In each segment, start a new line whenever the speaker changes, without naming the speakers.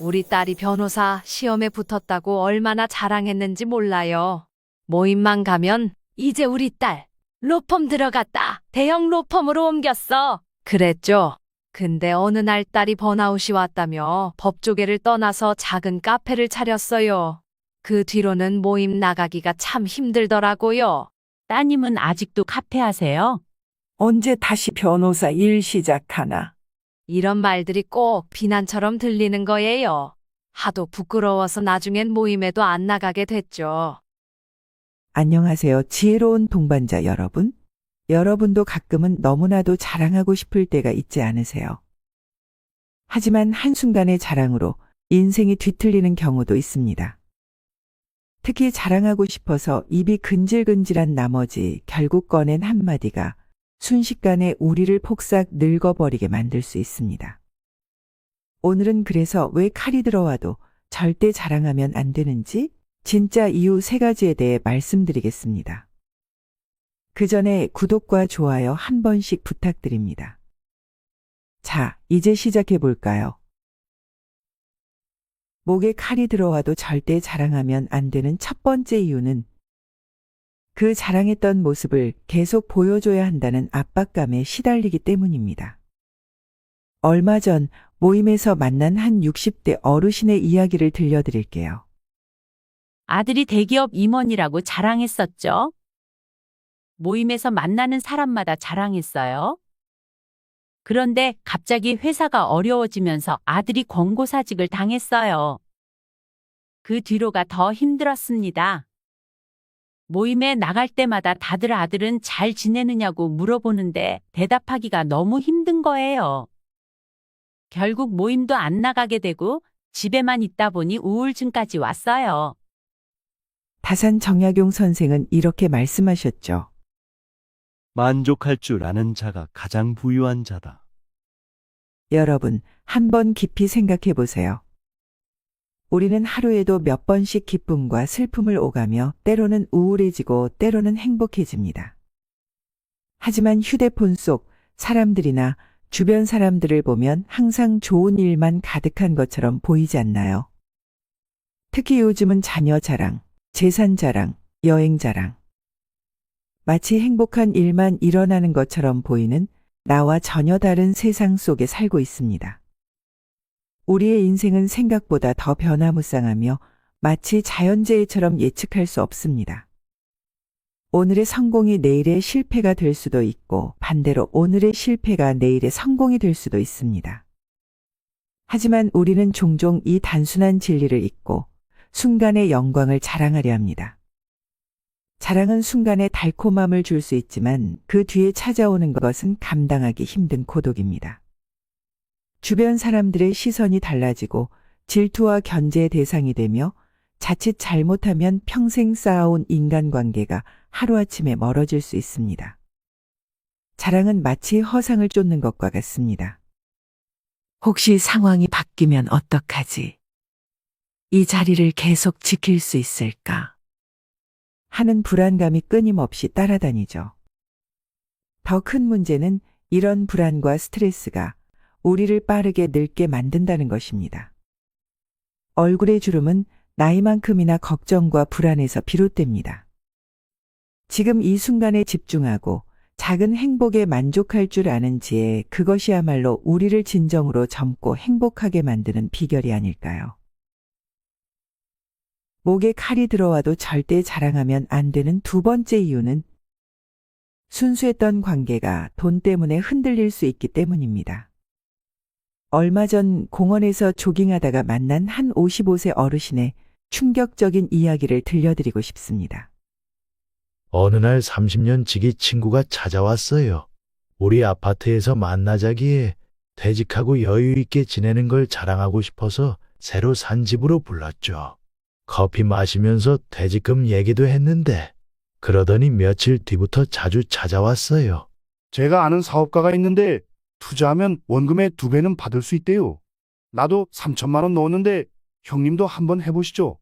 우리 딸이 변호사 시험에 붙었다고 얼마나 자랑했는지 몰라요. 모임만 가면 이제 우리 딸 로펌 들어갔다. 대형 로펌으로 옮겼어. 그랬죠. 근데 어느 날 딸이 번아웃이 왔다며 법조계를 떠나서 작은 카페를 차렸어요. 그 뒤로는 모임 나가기가 참 힘들더라고요.
따님은 아직도 카페 하세요?
언제 다시 변호사 일 시작하나?
이런 말들이 꼭 비난처럼 들리는 거예요. 하도 부끄러워서 나중엔 모임에도 안 나가게 됐죠.
안녕하세요. 지혜로운 동반자 여러분. 여러분도 가끔은 너무나도 자랑하고 싶을 때가 있지 않으세요? 하지만 한순간의 자랑으로 인생이 뒤틀리는 경우도 있습니다. 특히 자랑하고 싶어서 입이 근질근질한 나머지 결국 꺼낸 한마디가 순식간에 우리를 폭삭 늙어버리게 만들 수 있습니다. 오늘은 그래서 왜 칼이 들어와도 절대 자랑하면 안 되는지 진짜 이유 세 가지에 대해 말씀드리겠습니다. 그 전에 구독과 좋아요 한 번씩 부탁드립니다. 자, 이제 시작해 볼까요? 목에 칼이 들어와도 절대 자랑하면 안 되는 첫 번째 이유는 그 자랑했던 모습을 계속 보여줘야 한다는 압박감에 시달리기 때문입니다. 얼마 전 모임에서 만난 한 60대 어르신의 이야기를 들려드릴게요.
아들이 대기업 임원이라고 자랑했었죠? 모임에서 만나는 사람마다 자랑했어요. 그런데 갑자기 회사가 어려워지면서 아들이 권고사직을 당했어요. 그 뒤로가 더 힘들었습니다. 모임에 나갈 때마다 다들 아들은 잘 지내느냐고 물어보는데 대답하기가 너무 힘든 거예요. 결국 모임도 안 나가게 되고 집에만 있다 보니 우울증까지 왔어요.
다산 정약용 선생은 이렇게 말씀하셨죠.
만족할 줄 아는 자가 가장 부유한 자다.
여러분, 한번 깊이 생각해 보세요. 우리는 하루에도 몇 번씩 기쁨과 슬픔을 오가며 때로는 우울해지고 때로는 행복해집니다. 하지만 휴대폰 속 사람들이나 주변 사람들을 보면 항상 좋은 일만 가득한 것처럼 보이지 않나요? 특히 요즘은 자녀 자랑, 재산 자랑, 여행 자랑. 마치 행복한 일만 일어나는 것처럼 보이는 나와 전혀 다른 세상 속에 살고 있습니다. 우리의 인생은 생각보다 더 변화무쌍하며 마치 자연재해처럼 예측할 수 없습니다. 오늘의 성공이 내일의 실패가 될 수도 있고 반대로 오늘의 실패가 내일의 성공이 될 수도 있습니다. 하지만 우리는 종종 이 단순한 진리를 잊고 순간의 영광을 자랑하려 합니다. 자랑은 순간에 달콤함을 줄 수 있지만 그 뒤에 찾아오는 것은 감당하기 힘든 고독입니다. 주변 사람들의 시선이 달라지고 질투와 견제의 대상이 되며 자칫 잘못하면 평생 쌓아온 인간관계가 하루아침에 멀어질 수 있습니다. 자랑은 마치 허상을 쫓는 것과 같습니다. 혹시 상황이 바뀌면 어떡하지? 이 자리를 계속 지킬 수 있을까? 하는 불안감이 끊임없이 따라다니죠. 더 큰 문제는 이런 불안과 스트레스가 우리를 빠르게 늙게 만든다는 것입니다. 얼굴의 주름은 나이만큼이나 걱정과 불안에서 비롯됩니다. 지금 이 순간에 집중하고 작은 행복에 만족할 줄 아는 지혜, 그것이야말로 우리를 진정으로 젊고 행복하게 만드는 비결이 아닐까요? 목에 칼이 들어와도 절대 자랑하면 안 되는 두 번째 이유는 순수했던 관계가 돈 때문에 흔들릴 수 있기 때문입니다. 얼마 전 공원에서 조깅하다가 만난 한 55세 어르신의 충격적인 이야기를 들려드리고 싶습니다.
어느 날 30년 지기 친구가 찾아왔어요. 우리 아파트에서 만나자기에 퇴직하고 여유 있게 지내는 걸 자랑하고 싶어서 새로 산 집으로 불렀죠. 커피 마시면서 퇴직금 얘기도 했는데 그러더니 며칠 뒤부터 자주 찾아왔어요.
제가 아는 사업가가 있는데 투자하면 원금의 두 배는 받을 수 있대요. 나도 3천만 원 넣었는데 형님도 한번 해보시죠.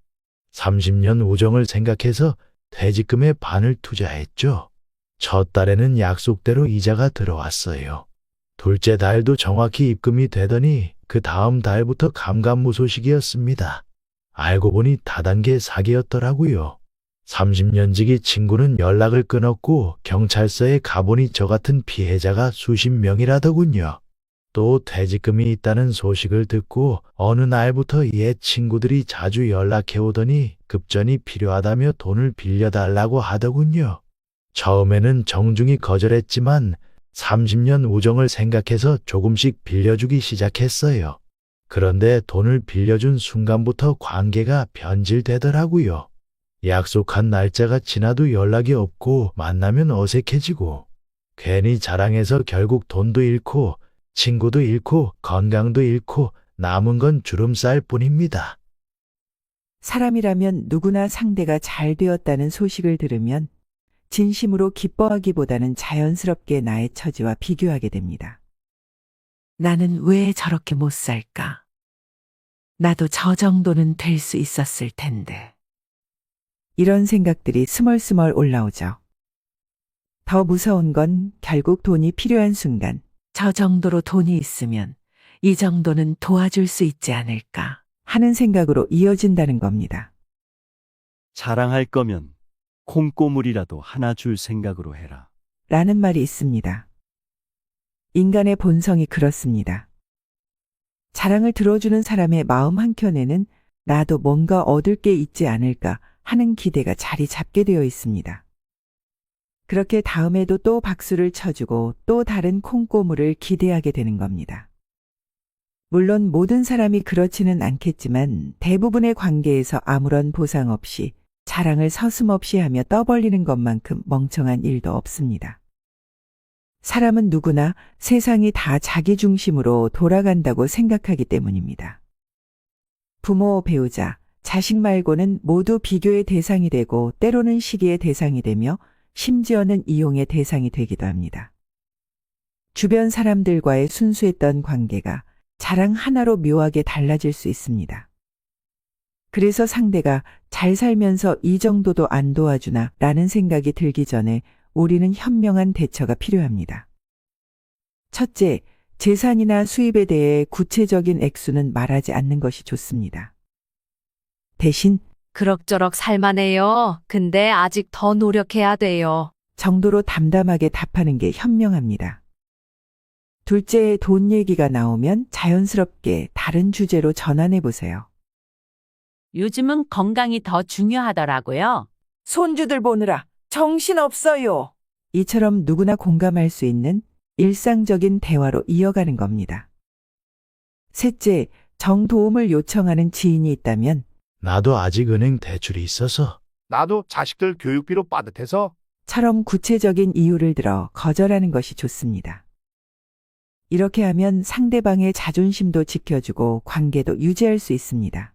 30년 우정을 생각해서 퇴직금의 반을 투자했죠. 첫 달에는 약속대로 이자가 들어왔어요. 둘째 달도 정확히 입금이 되더니 그 다음 달부터 감감무소식이었습니다. 알고 보니 다단계 사기였더라고요. 30년 지기 친구는 연락을 끊었고 경찰서에 가보니 저 같은 피해자가 수십 명이라더군요. 또 퇴직금이 있다는 소식을 듣고 어느 날부터 옛 친구들이 자주 연락해 오더니 급전이 필요하다며 돈을 빌려달라고 하더군요. 처음에는 정중히 거절했지만 30년 우정을 생각해서 조금씩 빌려주기 시작했어요. 그런데 돈을 빌려준 순간부터 관계가 변질되더라고요. 약속한 날짜가 지나도 연락이 없고 만나면 어색해지고 괜히 자랑해서 결국 돈도 잃고 친구도 잃고 건강도 잃고 남은 건 주름살 뿐입니다.
사람이라면 누구나 상대가 잘 되었다는 소식을 들으면 진심으로 기뻐하기보다는 자연스럽게 나의 처지와 비교하게 됩니다. 나는 왜 저렇게 못 살까? 나도 저 정도는 될 수 있었을 텐데. 이런 생각들이 스멀스멀 올라오죠. 더 무서운 건 결국 돈이 필요한 순간, 저 정도로 돈이 있으면 이 정도는 도와줄 수 있지 않을까 하는 생각으로 이어진다는 겁니다.
자랑할 거면 콩고물이라도 하나 줄 생각으로 해라.
라는 말이 있습니다. 인간의 본성이 그렇습니다. 자랑을 들어주는 사람의 마음 한켠에는 나도 뭔가 얻을 게 있지 않을까 하는 기대가 자리 잡게 되어 있습니다. 그렇게 다음에도 또 박수를 쳐주고 또 다른 콩고물을 기대하게 되는 겁니다. 물론 모든 사람이 그렇지는 않겠지만 대부분의 관계에서 아무런 보상 없이 자랑을 서슴없이 하며 떠벌리는 것만큼 멍청한 일도 없습니다. 사람은 누구나 세상이 다 자기 중심으로 돌아간다고 생각하기 때문입니다. 부모, 배우자, 자식 말고는 모두 비교의 대상이 되고 때로는 시기의 대상이 되며 심지어는 이용의 대상이 되기도 합니다. 주변 사람들과의 순수했던 관계가 자랑 하나로 묘하게 달라질 수 있습니다. 그래서 상대가 잘 살면서 이 정도도 안 도와주나 라는 생각이 들기 전에 우리는 현명한 대처가 필요합니다. 첫째, 재산이나 수입에 대해 구체적인 액수는 말하지 않는 것이 좋습니다. 대신
그럭저럭 살만해요. 근데 아직 더 노력해야 돼요.
정도로 담담하게 답하는 게 현명합니다. 둘째, 돈 얘기가 나오면 자연스럽게 다른 주제로 전환해 보세요.
요즘은 건강이 더 중요하더라고요.
손주들 보느라 정신 없어요. 이처럼 누구나 공감할 수 있는 일상적인 대화로 이어가는 겁니다. 셋째, 정도움을 요청하는 지인이 있다면
나도 아직 은행 대출이 있어서
나도 자식들 교육비로 빠듯해서
처럼 구체적인 이유를 들어 거절하는 것이 좋습니다. 이렇게 하면 상대방의 자존심도 지켜주고 관계도 유지할 수 있습니다.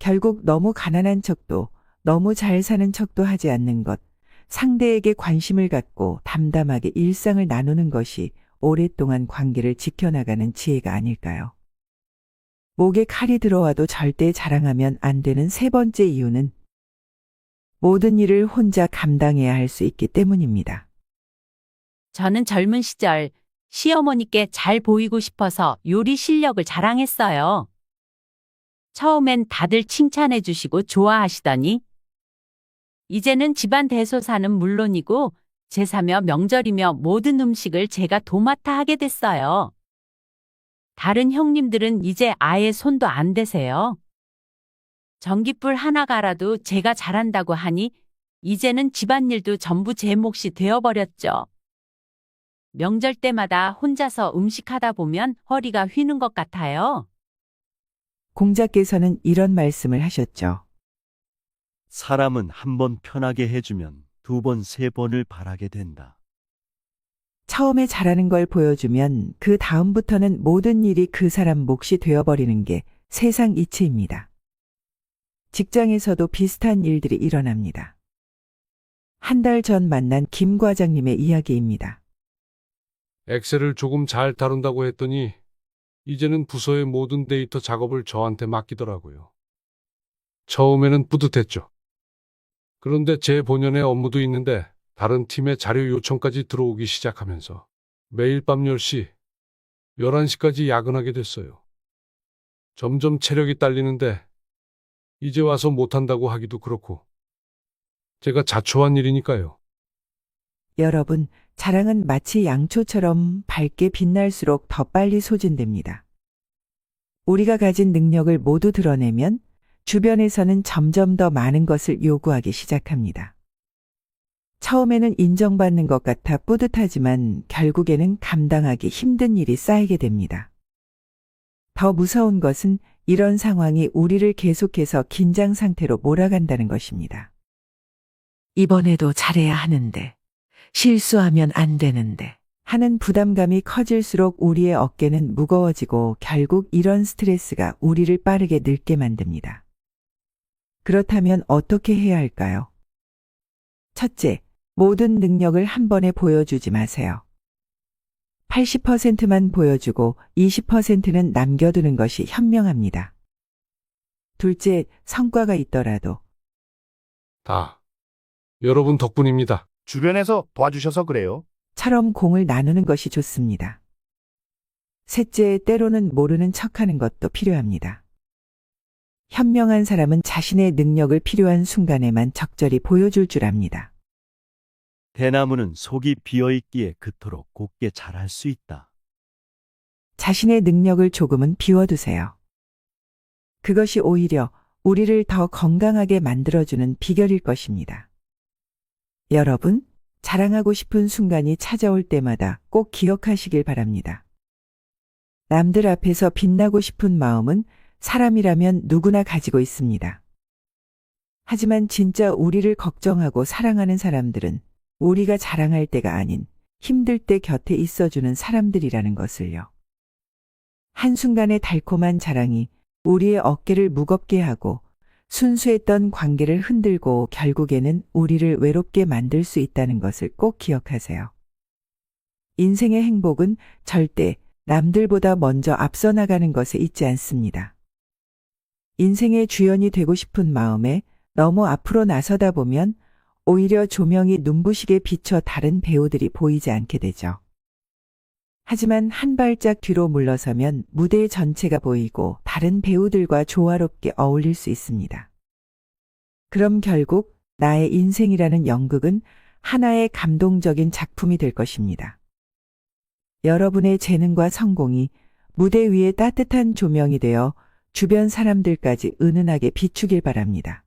결국 너무 가난한 척도 너무 잘 사는 척도 하지 않는 것, 상대에게 관심을 갖고 담담하게 일상을 나누는 것이 오랫동안 관계를 지켜나가는 지혜가 아닐까요? 목에 칼이 들어와도 절대 자랑하면 안 되는 세 번째 이유는 모든 일을 혼자 감당해야 할 수 있기 때문입니다.
저는 젊은 시절 시어머니께 잘 보이고 싶어서 요리 실력을 자랑했어요. 처음엔 다들 칭찬해 주시고 좋아하시더니 이제는 집안 대소사는 물론이고 제사며 명절이며 모든 음식을 제가 도맡아 하게 됐어요. 다른 형님들은 이제 아예 손도 안 대세요. 전기불 하나 갈아도 제가 잘한다고 하니 이제는 집안일도 전부 제 몫이 되어버렸죠. 명절 때마다 혼자서 음식하다 보면 허리가 휘는 것 같아요.
공자께서는 이런 말씀을 하셨죠.
사람은 한 번 편하게 해주면 두 번, 세 번을 바라게 된다.
처음에 잘하는 걸 보여주면 그 다음부터는 모든 일이 그 사람 몫이 되어버리는 게 세상 이치입니다. 직장에서도 비슷한 일들이 일어납니다. 한 달 전 만난 김 과장님의 이야기입니다.
엑셀을 조금 잘 다룬다고 했더니 이제는 부서의 모든 데이터 작업을 저한테 맡기더라고요. 처음에는 뿌듯했죠. 그런데 제 본연의 업무도 있는데 다른 팀의 자료 요청까지 들어오기 시작하면서 매일 밤 10시 11시까지 야근하게 됐어요. 점점 체력이 딸리는데 이제 와서 못한다고 하기도 그렇고 제가 자초한 일이니까요.
여러분, 자랑은 마치 양초처럼 밝게 빛날수록 더 빨리 소진됩니다. 우리가 가진 능력을 모두 드러내면 주변에서는 점점 더 많은 것을 요구하기 시작합니다. 처음에는 인정받는 것 같아 뿌듯하지만 결국에는 감당하기 힘든 일이 쌓이게 됩니다. 더 무서운 것은 이런 상황이 우리를 계속해서 긴장 상태로 몰아간다는 것입니다. 이번에도 잘해야 하는데, 실수하면 안 되는데 하는 부담감이 커질수록 우리의 어깨는 무거워지고 결국 이런 스트레스가 우리를 빠르게 늙게 만듭니다. 그렇다면 어떻게 해야 할까요? 첫째, 모든 능력을 한 번에 보여주지 마세요. 80%만 보여주고 20%는 남겨두는 것이 현명합니다. 둘째, 성과가 있더라도
다 여러분 덕분입니다.
주변에서 도와주셔서 그래요.
처럼 공을 나누는 것이 좋습니다. 셋째, 때로는 모르는 척하는 것도 필요합니다. 현명한 사람은 자신의 능력을 필요한 순간에만 적절히 보여줄 줄 압니다.
대나무는 속이 비어 있기에 그토록 곱게 자랄 수 있다.
자신의 능력을 조금은 비워두세요. 그것이 오히려 우리를 더 건강하게 만들어주는 비결일 것입니다. 여러분, 자랑하고 싶은 순간이 찾아올 때마다 꼭 기억하시길 바랍니다. 남들 앞에서 빛나고 싶은 마음은 사람이라면 누구나 가지고 있습니다. 하지만 진짜 우리를 걱정하고 사랑하는 사람들은 우리가 자랑할 때가 아닌 힘들 때 곁에 있어주는 사람들이라는 것을요. 한순간의 달콤한 자랑이 우리의 어깨를 무겁게 하고 순수했던 관계를 흔들고 결국에는 우리를 외롭게 만들 수 있다는 것을 꼭 기억하세요. 인생의 행복은 절대 남들보다 먼저 앞서 나가는 것에 있지 않습니다. 인생의 주연이 되고 싶은 마음에 너무 앞으로 나서다 보면 오히려 조명이 눈부시게 비춰 다른 배우들이 보이지 않게 되죠. 하지만 한 발짝 뒤로 물러서면 무대 전체가 보이고 다른 배우들과 조화롭게 어울릴 수 있습니다. 그럼 결국 나의 인생이라는 연극은 하나의 감동적인 작품이 될 것입니다. 여러분의 재능과 성공이 무대 위에 따뜻한 조명이 되어 주변 사람들까지 은은하게 비추길 바랍니다.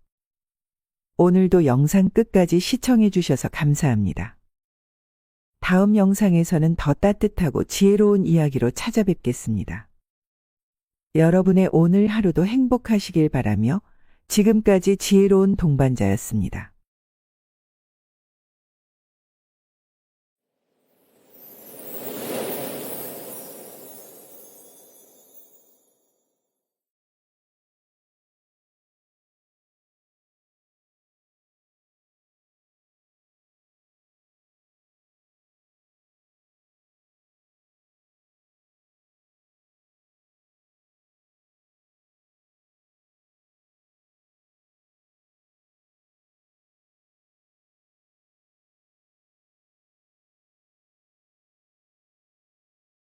오늘도 영상 끝까지 시청해 주셔서 감사합니다. 다음 영상에서는 더 따뜻하고 지혜로운 이야기로 찾아뵙겠습니다. 여러분의 오늘 하루도 행복하시길 바라며 지금까지 지혜로운 동반자였습니다.